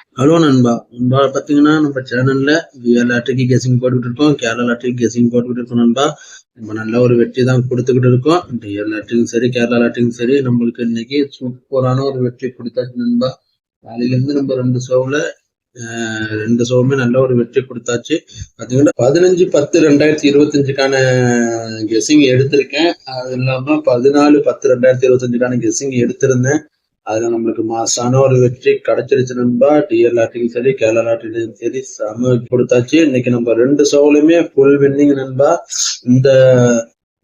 Hello நண்பா நண்பா பார்த்தீங்கன்னா நம்ம சேனல்ல லாட்டரிக்கு கெஸிங் போட்டுக்கிட்டு இருக்கோம். கேரளா லாட்டரிக்கு கெஸிங் போட்டுக்கிட்டு இருக்கோம் நண்பா. நம்ம நல்ல ஒரு வெற்றி தான் கொடுத்துக்கிட்டு இருக்கோம். டிஎல் லாட்டரியும் சரி கேரளா லாட்டரியும் சரி நம்மளுக்கு இன்னைக்கு சூப்பரான ஒரு வெற்றி கொடுத்தாச்சு நண்பா. காலையில இருந்து நம்ம ரெண்டு ஷோவில் ரெண்டு ஷோவுமே நல்ல ஒரு வெற்றி கொடுத்தாச்சு. பார்த்தீங்கன்னா பதினஞ்சு பத்து ரெண்டாயிரத்தி இருபத்தஞ்சுக்கான கெஸிங் எடுத்திருக்கேன். அது இல்லாம பதினாலு பத்து ரெண்டாயிரத்தி இருபத்தஞ்சுக்கான கெஸிங் எடுத்திருந்தேன். அதுல நம்மளுக்கு மாசான ஒரு வெற்றி கிடைச்சிருச்சு நண்பா. டிஎல் லாட்டரியும் சரி கேரளா லாட்டரியும் சரி செம கொடுத்தாச்சு. இன்னைக்கு நம்ம ரெண்டு ஷோவிலுமே ஃபுல் வின்னிங் நண்பா. இந்த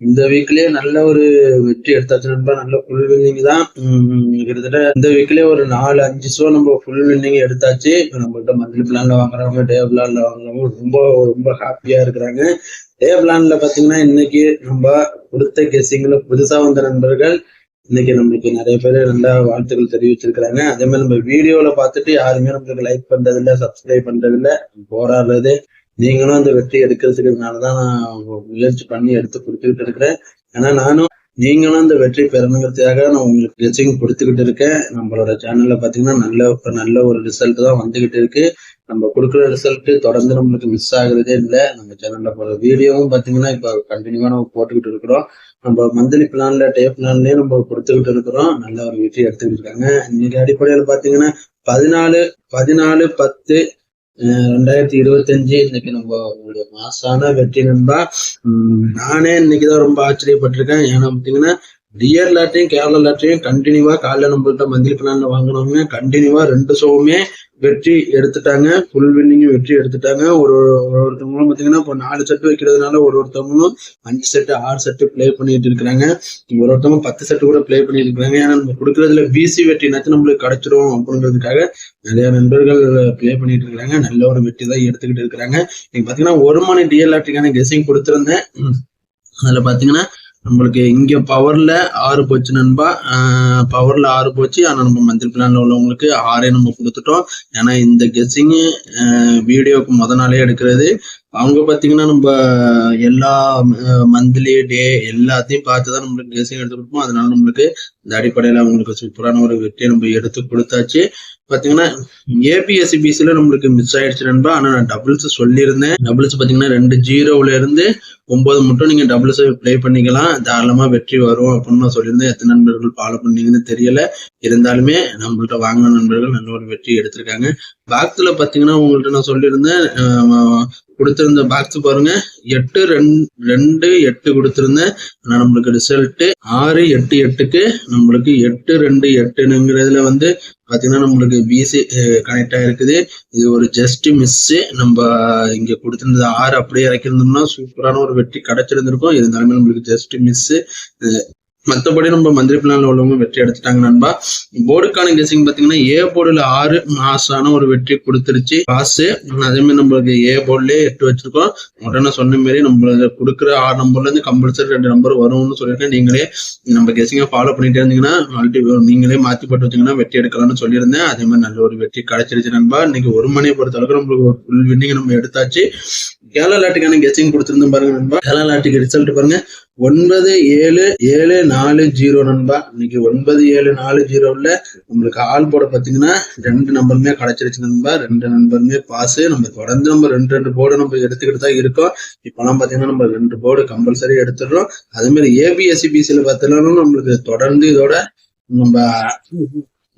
இந்த வீக்லயே நல்ல ஒரு வெற்றி எடுத்தாச்சு நண்பா. நல்ல ஃபுல் வின்னிங் தான். உம் கிட்டத்தட்ட இந்த வீக்லயே ஒரு நாலு அஞ்சு ஷோ நம்ம ஃபுல் வின்னிங் எடுத்தாச்சு. இப்போ நம்மகிட்ட மந்த்லி பிளான்ல வாங்குறவங்க டே பிளான்ல வாங்குறவங்க ரொம்ப ரொம்ப ஹாப்பியா இருக்கிறாங்க. டே பிளான்ல பாத்தீங்கன்னா இன்னைக்கு நம்ம கொடுத்த கெஸ்ஸிங்ல புதுசா வந்த நண்பர்கள் இன்னைக்கு நம்மளுக்கு நிறைய பேர் நல்லா வாழ்த்துக்கள் தெரிவிச்சிருக்கிறாங்க. அதே மாதிரி நம்ம வீடியோல பார்த்துட்டு யாருமே நம்மளுக்கு லைக் பண்றது இல்ல சப்ஸ்கிரைப் பண்றது இல்ல போராடுறது. நீங்களும் அந்த வெற்றி எடுக்கிறதுக்குனாலதான் நான் முயற்சி பண்ணி எடுத்து கொடுத்துக்கிட்டு இருக்கிறேன். ஏன்னா நானும் நீங்களும் அந்த வெற்றி பெறணுங்கிறதுக்காக நான் உங்களுக்கு கெச்சிங் கொடுத்துக்கிட்டு இருக்கேன். நம்மளோட சேனல்ல பாத்தீங்கன்னா நல்ல நல்ல ஒரு ரிசல்ட் தான் வந்துகிட்டு இருக்கு. நம்ம கொடுக்குற ரிசல்ட் தொடர்ந்து நம்மளுக்கு மிஸ் ஆகுறதே இல்லை. நம்ம சேனல்ல போற வீடியோவும் பாத்தீங்கன்னா இப்ப கண்டினியூவா நம்ம போட்டுக்கிட்டு இருக்கிறோம். நம்ம மந்த்லி பிளான்ல டே பிளான்லயே நம்ம கொடுத்துக்கிட்டு இருக்கிறோம். நல்ல ஒரு வெற்றி எடுத்துக்கிட்டு இருக்காங்க. இன்னைக்கு அடிப்படையில் பாத்தீங்கன்னா பதினாலு பதினாலு பத்து ரெண்டாயிரத்தி இருபத்தஞ்சு இன்னைக்கு நம்ம உங்களுடைய மாசான வெற்றி நண்பா. நானே இன்னைக்குதான் ரொம்ப ஆச்சரியப்பட்டிருக்கேன். ஏன்னா பாத்தீங்கன்னா டியர் லாட்டையும் கேரளா லாட்டையும் கண்டினியூவா காலைல நம்மள்ட்ட மந்திரி பிளான்ல வாங்கினவங்க கண்டினியூவா ரெண்டு ஷோவுமே வெற்றி எடுத்துட்டாங்க. ஃபுல் வின்னிங்கும் வெற்றி எடுத்துட்டாங்க. ஒரு ஒரு ஒருத்தவங்களும் பார்த்தீங்கன்னா இப்போ நாலு செட்டு வைக்கிறதுனால ஒரு ஒருத்தவங்களும் அஞ்சு செட்டு ஆறு செட்டு ப்ளே பண்ணிட்டு இருக்கிறாங்க. ஒரு ஒருத்தவங்க பத்து செட்டு கூட ப்ளே பண்ணிட்டு இருக்கிறாங்க. ஏன்னா நம்ம கொடுக்கறதுல பிசி வெற்றினாச்சும் நம்மளுக்கு கிடைச்சிடும் அப்படிங்கிறதுக்காக நிறைய நண்பர்கள் ப்ளே பண்ணிட்டு இருக்காங்க நல்ல ஒரு வெற்றி தான் எடுத்துக்கிட்டு இருக்கிறாங்க. இன்னைக்கு பாத்தீங்கன்னா ஒரு மணி டிஎல் ஆட்டுக்கான கெஸிங் கொடுத்துருந்தேன். அதில் பாத்தீங்கன்னா நம்மளுக்கு இங்க பவர்ல ஆறு போச்சு நண்பா. பவர்ல ஆறு போச்சு. ஆனா நம்ம மந்திரி பிளானில் உள்ளவங்களுக்கு ஆறே நம்ம கொடுத்துட்டோம். ஏன்னா இந்த கெஸ்ஸிங் வீடியோக்கு முத நாளே எடுக்கிறது. அவங்க பாத்தீங்கன்னா நம்ம எல்லா மந்த்லி டே எல்லாத்தையும் பார்த்து தான் நம்மளுக்கு கெஸ்ஸிங் எடுத்து கொடுப்போம். அதனால நம்மளுக்கு இந்த அடிப்படையில அவங்களுக்கு சூப்பரான ஒரு வெற்றியை நம்ம எடுத்து கொடுத்தாச்சு. பாத்தீங்கன்னா ஏபிஎஸ்சி பிசியில் நம்மளுக்கு மிஸ் ஆயிடுச்சு நண்பா. ஆனா நான் டபுள்ஸ் சொல்லியிருந்தேன். டபுள்ஸ் பாத்தீங்கன்னா ரெண்டு ஜீரோல இருந்து ஒன்பது மட்டும் நீங்க டபுள்ஸ் ப்ளே பண்ணிக்கலாம். தாராளமா வெற்றி வரும் அப்படின்னு நான் சொல்லியிருந்தேன். எத்தனை நண்பர்கள் ஃபாலோ பண்ணீங்கன்னு தெரியல. இருந்தாலுமே நம்மள்ட்ட வாங்கின நண்பர்கள் நல்ல ஒரு வெற்றி எடுத்திருக்காங்க. பாக்ஸ்ல பாத்தீங்கன்னா உங்கள்ட்ட நான் சொல்லியிருந்தேன் கொடுத்திருந்த பாக்ஸ் பாருங்க. எட்டு ரெண்டு எட்டு கொடுத்திருந்தேன். ஆனா நம்மளுக்கு ரிசல்ட் ஆறு எட்டு எட்டுக்கு நம்மளுக்கு எட்டு ரெண்டு எட்டுங்கிறதுல வந்து பாத்தீங்கன்னா நம்மளுக்கு பிஎஸ்சி கனெக்ட் ஆயிருக்குது. இது ஒரு ஜஸ்ட் மிஸ் நம்ம இங்க கொடுத்திருந்தது ஆறு அப்படியே இறக்கிருந்தோம்னா சூப்பரான ஒரு வெற்றி கிடைச்சிருந்திருக்கும். இருந்தாலுமே நம்மளுக்கு ஜஸ்ட் மிஸ் மற்றபடி நம்ம மந்திரி பிளான்ல உள்ளவங்க வெற்றி எடுத்துட்டாங்க நண்பா. போர்டுக்கான கெஸிங் பாத்தீங்கன்னா ஏ போர்டுல ஆறு மாசான ஒரு வெற்றி கொடுத்துருச்சு. காசு. அதே மாதிரி நம்மளுக்கு ஏ போர்டுலயே எட்டு வச்சிருக்கோம். உடனே சொன்ன மாரி நம்மளுக்கு கொடுக்குற ஆறு நம்பர்ல இருந்து கம்பல்சரி ரெண்டு நம்பர் வரும்னு சொல்லியிருக்கேன். நீங்களே நம்ம கெஸிங்க ஃபாலோ பண்ணிட்டே இருந்தீங்கன்னா மல்டி நீங்களே மாத்தி போட்டு வச்சீங்கன்னா வெற்றி எடுக்கலாம்னு சொல்லியிருந்தேன். அதே மாதிரி நல்ல ஒரு வெற்றி கிடைச்சிருச்சு நண்பா. இன்னைக்கு ஒரு மணியை பொறுத்த அளவுக்கு நம்மளுக்கு ஒரு ஃபுல் வின்னிங் நம்ம எடுத்தாச்சு. கேலா லாட்டுக்கான கெஸிங் கொடுத்துருந்தோம் பாருங்க நண்பா. கேலா லாட்டுக்கு ரிசல்ட் பாருங்க. ஒன்பது ஏழு ஏழு நாலு ஜீரோ நண்பா. இன்னைக்கு ஒன்பது ஏழு நாலு ஜீரோல நம்மளுக்கு ஆள் போட பாத்தீங்கன்னா ரெண்டு நம்பருமே கிடைச்சிருச்சு நண்பா. ரெண்டு நம்பருமே பாஸ் நம்ம தொடர்ந்து நம்ம ரெண்டு ரெண்டு போர்டு நம்ம எடுத்துக்கிட்டு தான் இருக்கோம். இப்பெல்லாம் பாத்தீங்கன்னா நம்ம ரெண்டு போர்டு கம்பல்சரி எடுத்துடுறோம். அதே மாதிரி ஏபிஎஸ்சி பிசில பார்த்தோம்னாலும் நம்மளுக்கு தொடர்ந்து இதோட நம்ம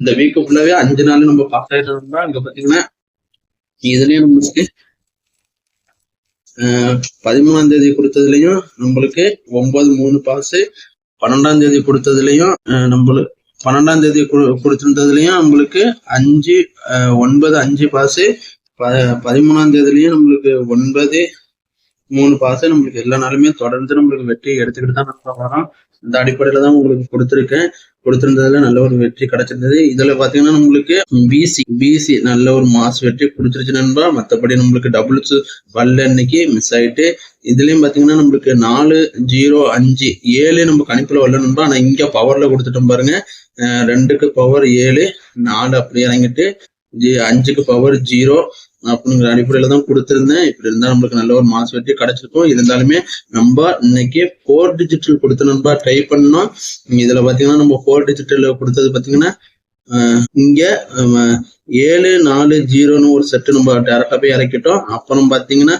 இந்த வீக்கு ஃபுல்லாவே அஞ்சு நாள் நம்ம பாஸ் ஆயிட்டோம்னா அங்க பாத்தீங்கன்னா இதுலயும் நம்மளுக்கு பதிமூணாம் தேதி கொடுத்ததுலயும் நம்மளுக்கு ஒன்பது மூணு பாஸ் பன்னெண்டாம் தேதி கொடுத்ததுலயும் நம்மளுக்கு பன்னெண்டாம் தேதி கொடுத்துருந்ததுலயும் நம்மளுக்கு அஞ்சு ஒன்பது அஞ்சு பாஸ் பதிமூணாம் தேதிலயும் நம்மளுக்கு ஒன்பது மூணு பாஸ் நம்மளுக்கு எல்லா நாளுமே தொடர்ந்து நம்மளுக்கு வெற்றி எடுத்துக்கிட்டு தான் நம்ம வரோம். இந்த அடிப்படையில தான் உங்களுக்கு கொடுத்துருக்கேன். கொடுத்திருந்ததுல நல்ல ஒரு வெற்றி கிடைச்சிருந்தது. இதுல பாத்தீங்கன்னா நம்மளுக்கு பிசி பிசி நல்ல ஒரு மாஸ் வெற்றி கொடுத்துருச்சு நண்பா. மத்தபடி நம்மளுக்கு டபுள்ஸ் வரல இன்னைக்கு மிஸ் ஆயிட்டு இதுலயும் பாத்தீங்கன்னா நம்மளுக்கு நாலு ஜீரோ அஞ்சு ஏழு நம்ம கணிப்புல வரல நண்பா. ஆனா இங்க பவர்ல கொடுத்துட்டோம் பாருங்க. ரெண்டுக்கு பவர் ஏழு நாலு அப்படியே இறங்கிட்டு அஞ்சுக்கு பவர் ஜீரோ அப்படிங்கிற அடிப்படையில தான் கொடுத்துருந்தேன். இப்படி இருந்தா நம்மளுக்கு நல்ல ஒரு மாச வெற்றி கிடைச்சிருக்கும். இருந்தாலுமே நம்ம இன்னைக்கு ஃபோர் டிஜிட்டல் கொடுத்த நண்பா ட்ரை பண்ணோம். இதுல பாத்தீங்கன்னா நம்ம ஃபோர் டிஜிட்டல் கொடுத்தது பாத்தீங்கன்னா இங்க ஏழு நாலு ஜீரோன்னு ஒரு செட்டு நம்ம டேரக்டா போய் இறக்கிட்டோம். அப்புறம் பாத்தீங்கன்னா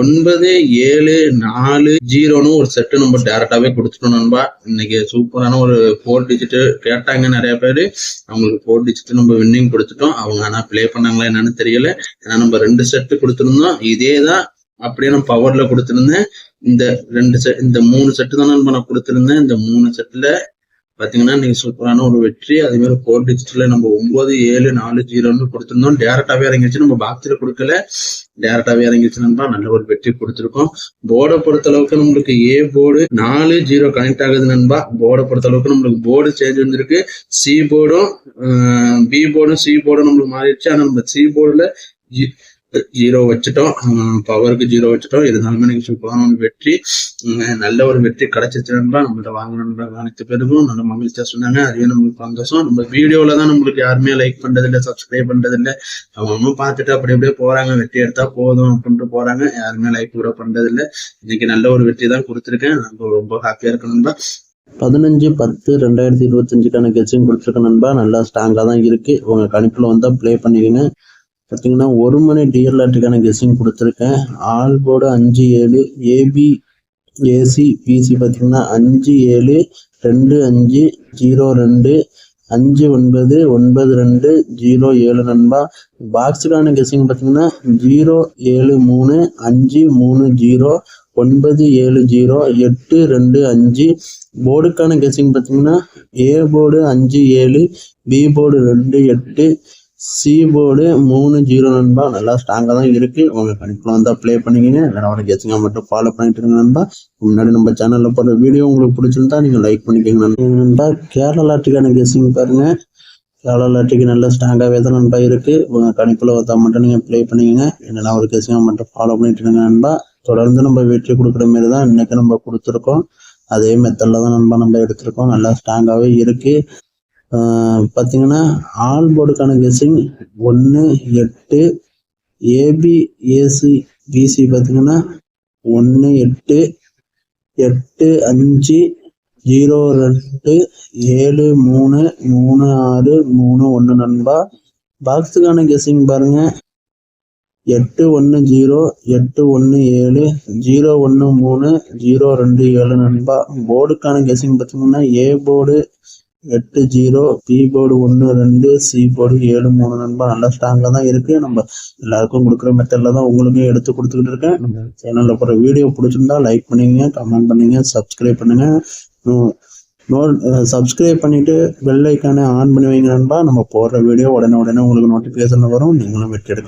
ஒன்பது ஏழு நாலு ஜீரோன்னு ஒரு செட்டு நம்ம டேரக்டாவே கொடுத்துட்டோம் நண்பா. இன்னைக்கு சூப்பரான ஒரு ஃபோர் டிஜிட் கேட்டாங்க நிறைய பேர். அவங்களுக்கு ஃபோர் டிஜிட் நம்ம வின்னிங் கொடுத்துட்டோம். அவங்க ஆனா ப்ளே பண்ணாங்களா என்னன்னு தெரியல. ஏன்னா நம்ம ரெண்டு செட்டு கொடுத்துருந்தோம். இதே தான் அப்படியே நான் பவர்ல கொடுத்துருந்தேன். இந்த ரெண்டு செட் இந்த மூணு செட்டு தான் நண்பா நான் கொடுத்துருந்தேன். இந்த மூணு செட்ல பாத்தீங்கன்னா நீங்க சூப்பரான ஒரு வெற்றி அதே மாதிரி ஃபோர் டிஜிட்டல்ல நம்ம ஒன்பது ஏழு நாலு ஜீரோன்னு கொடுத்துருந்தோம். டேரக்டாவே இறங்கிச்சு நம்ம பாக்ஸ்ல கொடுக்கல. டேரக்டாவே இறங்கிச்சு நண்பா நல்ல ஒரு வெற்றி கொடுத்துருக்கோம். போர்டை பொறுத்த அளவுக்கு நம்மளுக்கு ஏ போர்டு நாலு ஜீரோ கனெக்ட் ஆகுது நண்பா. போர்டை பொறுத்த அளவுக்கு நம்மளுக்கு போர்டு சேஞ்ச் வந்திருக்கு. சி போர்டும் பி போர்டும் சி போர்டும் நம்மளுக்கு மாறிடுச்சு. ஆனா நம்ம சி போர்டுல ஜீரோ வச்சுட்டோம். பவருக்கு ஜீரோ வச்சுட்டோம். இருந்தாலுமே எனக்கு சூப்பரான ஒரு வெற்றி நல்ல ஒரு வெற்றி கிடைச்சிச்சு நண்பா நம்மள்ட்ட வாங்கணுன்ற அனைத்து பேருக்கும் நல்ல மகிழ்ச்சியா சொன்னாங்க. அதுவே நம்மளுக்கு சந்தோஷம். நம்ம வீடியோல தான் நம்மளுக்கு யாருமே லைக் பண்றது இல்ல சப்ஸ்கிரைப் பண்றது அவங்க பார்த்துட்டு அப்படி அப்படியே போறாங்க. வெற்றி எடுத்தா போதும் அப்படின்ட்டு போறாங்க. யாருமே லைக் கூட பண்றது இல்லை இன்னைக்கு நல்ல ஒரு வெற்றி தான் கொடுத்துருக்கேன். நம்ம ரொம்ப ஹாப்பியா இருக்கணும் நண்பா. பதினஞ்சு பத்து ரெண்டாயிரத்தி இருபத்தஞ்சுக்கான கெட்சிங் கொடுத்துருக்க நண்பா. நல்லா ஸ்ட்ராங்காக தான் இருக்கு. உங்க கணிப்பில் வந்தால் ப்ளே பண்ணிடுங்க பார்த்தீங்கன்னா ஒரு மணி டியர் லாட்டுக்கான கெஸ்ஸிங் கொடுத்துருக்கேன். ஆல் போர்டு அஞ்சு ஏழு ஏபி ஏசி பிசி பார்த்தீங்கன்னா அஞ்சு ஏழு ரெண்டு அஞ்சு ஜீரோ ரெண்டு அஞ்சு ஒன்பது ஒன்பது ரெண்டு ஜீரோ ஏழு நண்பா. பாக்ஸுக்கான கெஸ்ஸிங் பார்த்தீங்கன்னா ஜீரோ ஏழு மூணு அஞ்சு மூணு ஜீரோ ஒன்பது ஏழு ஜீரோ எட்டு ரெண்டு அஞ்சு. போர்டுக்கான கெஸ்ஸிங் பார்த்தீங்கன்னா ஏ போர்டு அஞ்சு ஏழு பி போர்டு ரெண்டு எட்டு சி போர்டு மூணு ஜீரோ நண்பா. நல்லா ஸ்ட்ராங்காக தான் இருக்கு. உங்கள் கணிப்பில் வந்தால் ப்ளே பண்ணிக்கிங்க. என்னோட கெஸ்ஸிங்காக மட்டும் ஃபாலோ பண்ணிட்டு இருங்க நண்பா. முன்னாடி நம்ம சேனலில் போடுற வீடியோ உங்களுக்கு பிடிச்சிருந்தா நீங்கள் லைக் பண்ணிக்கோங்க நண்பா. நண்பா. கேரளா லாட்டுக்கான கெஸ்ஸிங் பாருங்க. கேரளா லாட்டுக்கு நல்லா ஸ்ட்ராங்காகவே தான் நண்பா இருக்கு. உங்கள் கணிப்பில் வந்தால் மட்டும் நீங்கள் ப்ளே பண்ணிக்கோங்க. என்னென்ன ஒரு கெஸ்ஸிங்க மட்டும் ஃபாலோ பண்ணிட்டு இருங்க நண்பா. தொடர்ந்து நம்ம வெற்றி கொடுக்குற மாரி தான் இன்றைக்கி நம்ம கொடுத்துருக்கோம். அதே மெத்தடில் தான் நண்பா நம்ம எடுத்திருக்கோம். நல்லா ஸ்ட்ராங்காகவே இருக்குது பார்த்தீங்கன்னா ஆல் போர்டுக்கான கெஸ்ஸிங் ஒன்று எட்டு ஏபி ஏசி பிசி பார்த்தீங்கன்னா ஒன்று எட்டு எட்டு அஞ்சு ஜீரோ ரெண்டு ஏழு மூணு மூணு ஆறு மூணு ஒன்று நண்பா. பாக்ஸுக்கான கெஸ்ஸிங் பாருங்க. எட்டு ஒன்று ஜீரோ எட்டு ஒன்று ஏழு ஜீரோ ஒன்று மூணு ஜீரோ ரெண்டு ஏழு நண்பா. போர்டுக்கான கெஸ்ஸிங் பார்த்தீங்கன்னா ஏ போர்டு எட்டு ஜீரோ பி போர்டு ஒன்று ரெண்டு சி போர்டு ஏழு மூணு நண்பா நல்லா ஸ்ட்ராங்காக தான் இருக்கு. நம்ம எல்லாருக்கும் கொடுக்குற மெத்தடில் தான் உங்களுக்கும் எடுத்து கொடுத்துக்கிட்டு இருக்கேன். நம்ம சேனலில் போகிற வீடியோ பிடிச்சிருந்தா லைக் பண்ணுங்க கமெண்ட் பண்ணுங்க சப்ஸ்கிரைப் பண்ணுங்க. நோ சப்ஸ்கிரைப் பண்ணிட்டு பெல் ஐக்கானை ஆன் பண்ணி வைங்க நண்பா. நம்ம போடுற வீடியோ உடனே உடனே உங்களுக்கு நோட்டிஃபிகேஷன் வரும். நீங்களும் வெற்றி எடுக்கலாம்